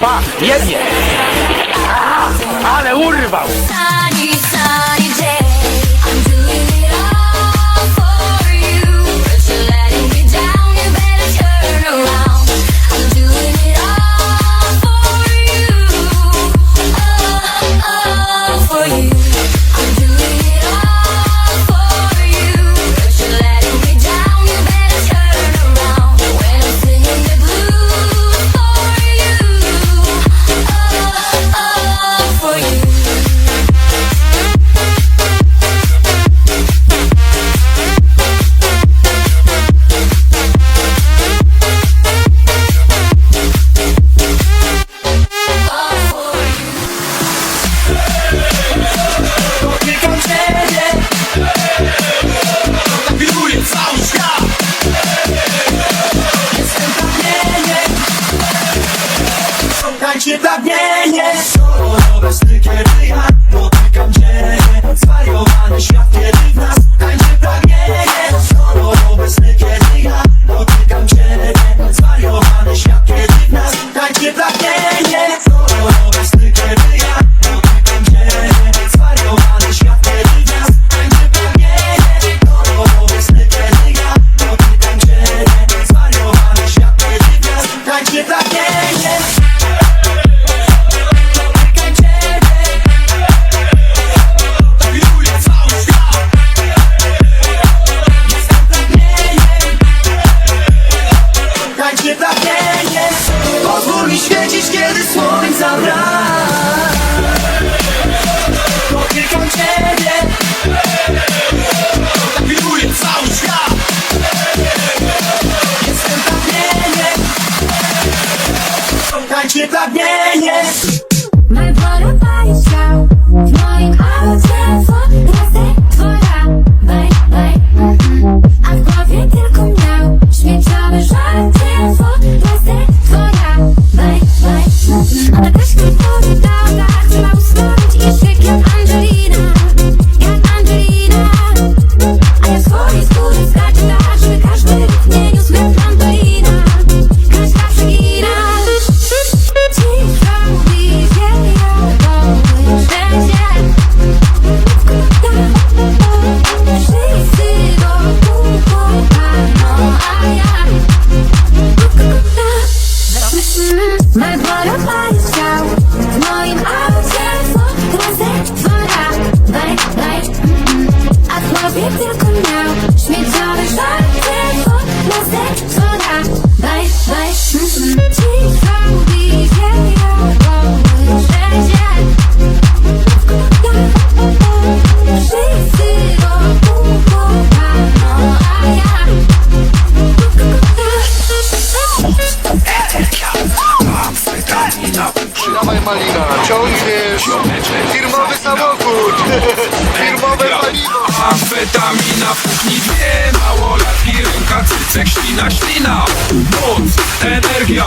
Pa, jednie! Ale urwał! malina, ciągniesz firmowy samochód, firmowe paliwo. Amfetamina, kuchni dwie, małolatki, ręka, cycek, ślina, ślina. Moc, energia,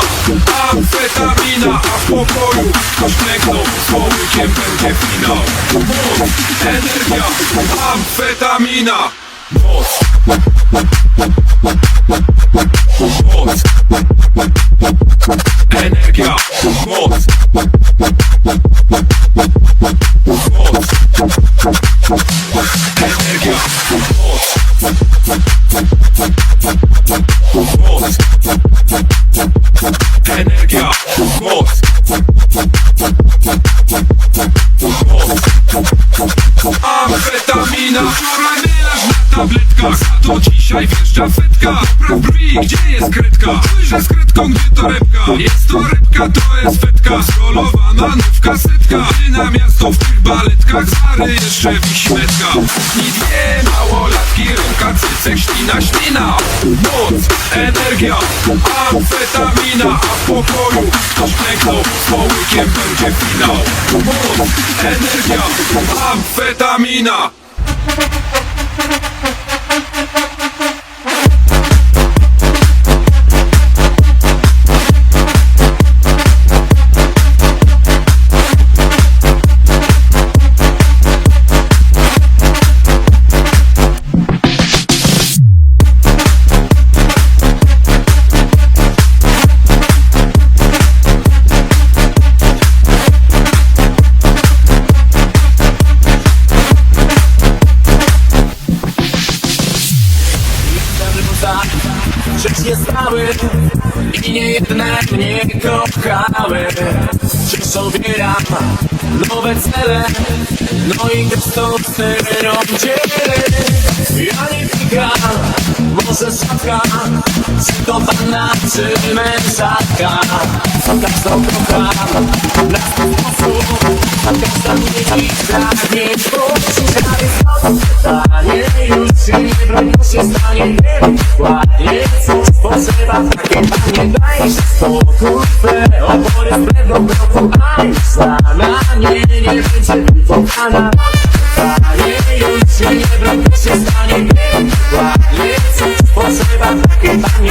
amfetamina, a w pokoju ktoś klęknął z połykiem będzie finał. Moc, energia, amfetamina. Energia, Dzisiaj wjeżdża fetka Popraw brwi, gdzie jest krytka Spójrzę z krytką, gdzie to rybka? Jest to rybka, to jest fetka Zrolowana nówka, setka. Ty na miasto w tych baletkach Stary jeszcze wiśmetka Kuchni dwie małolatki Rybka, cycek, ślina, ślina. Moc, energia, amfetamina. A w pokoju ktoś klęknął Z połykiem będzie finał. Moc, energia, amfetamina. I'm chilling. może szatka Cytowana czy mężatka Każdą kocham Dla sposób Każda mnie i pragnie Poczucia jest to pytanie Już się nie broń, się stanie Nie wiem dokładnie Coś potrzeba w takim panie Daj się spokój Twe obory z pewną kroku A już sama Nie, nie będzie wypowiadana Pytanie już się nie broń, się stanie Nie wiem baño.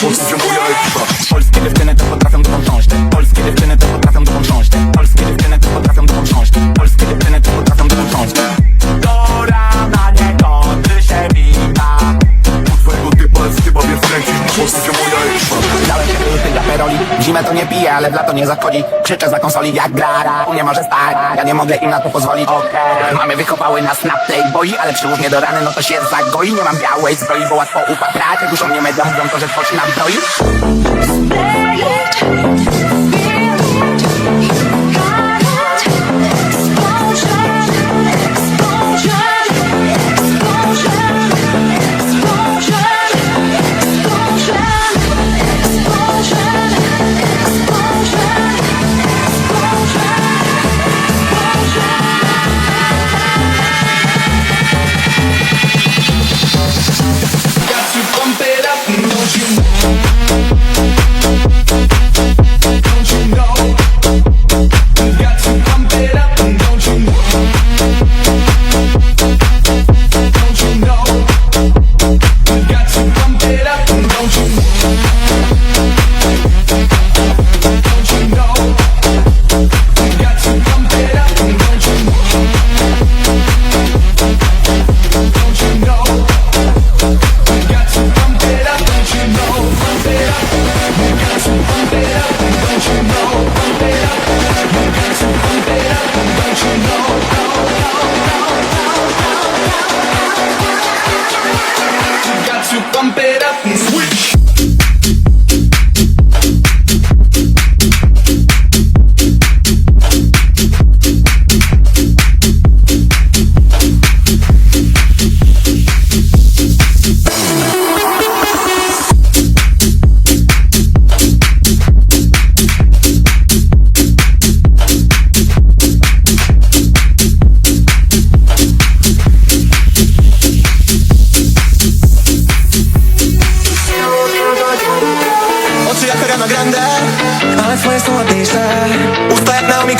我死性不改。Piję, ale w lato nie zachodzi. Krzyczę za konsoli jak gra U mnie może stać, ja nie mogę im na to pozwolić. Okej. Mamy wychowały nas na tej boi Ale przyłóż mnie do rany, no to się zagoi. Nie mam białej zbroi, bo łatwo upatrać Jak już o mnie media mówią, to że coś nam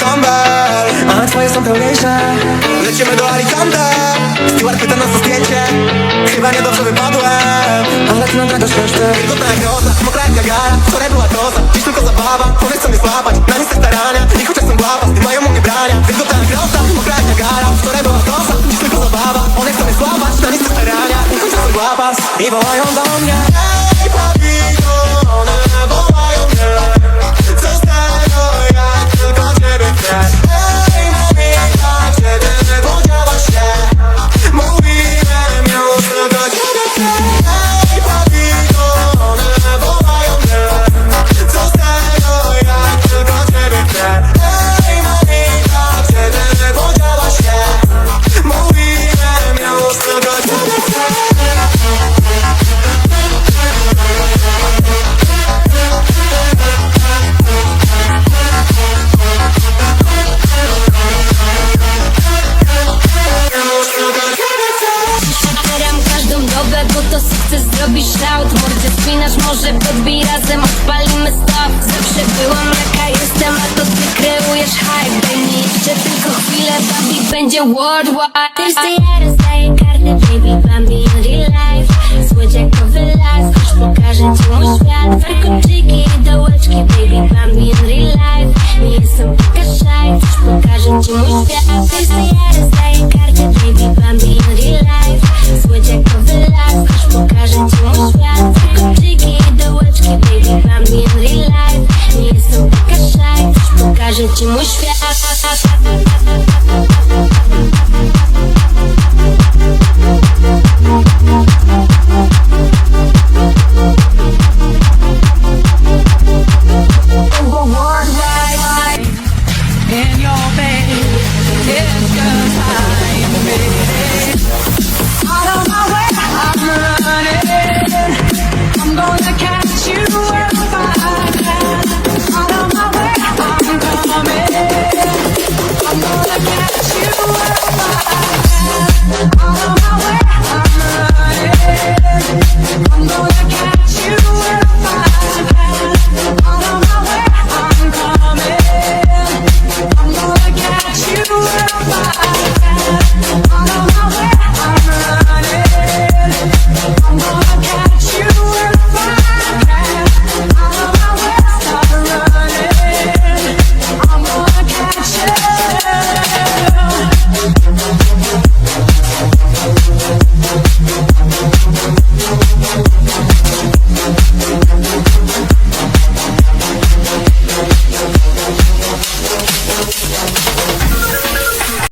Campbell Ale twoje są pełniejsze. Lecimy do Alicante. Steward pyta nas o zdjęcie. Chyba niedobrze wypadłem Ale ty nagradasz resztę. Wilgotna jak roza, mokra jak Niagara Wczoraj była koza, dziś tylko zabawa. Powiedz co mnie złapać, na nic starania Ich chociaż są łapa, nie mają u mnie brania. Wilgotna jak roza, mokra jak Niagara Wczoraj była koza, dziś tylko zabawa. One chcą mnie złapać, na nic starania Ich chociaż są łapa I wołają do mnie worldwide. Thursday ja rozdaję kartę, baby, bambi real life. Słodziakowy las, choć pokażę ci mój świat Warkoczyki i dołeczki, baby, bambi real life. Nie jestem taka shy, choć pokażę ci mój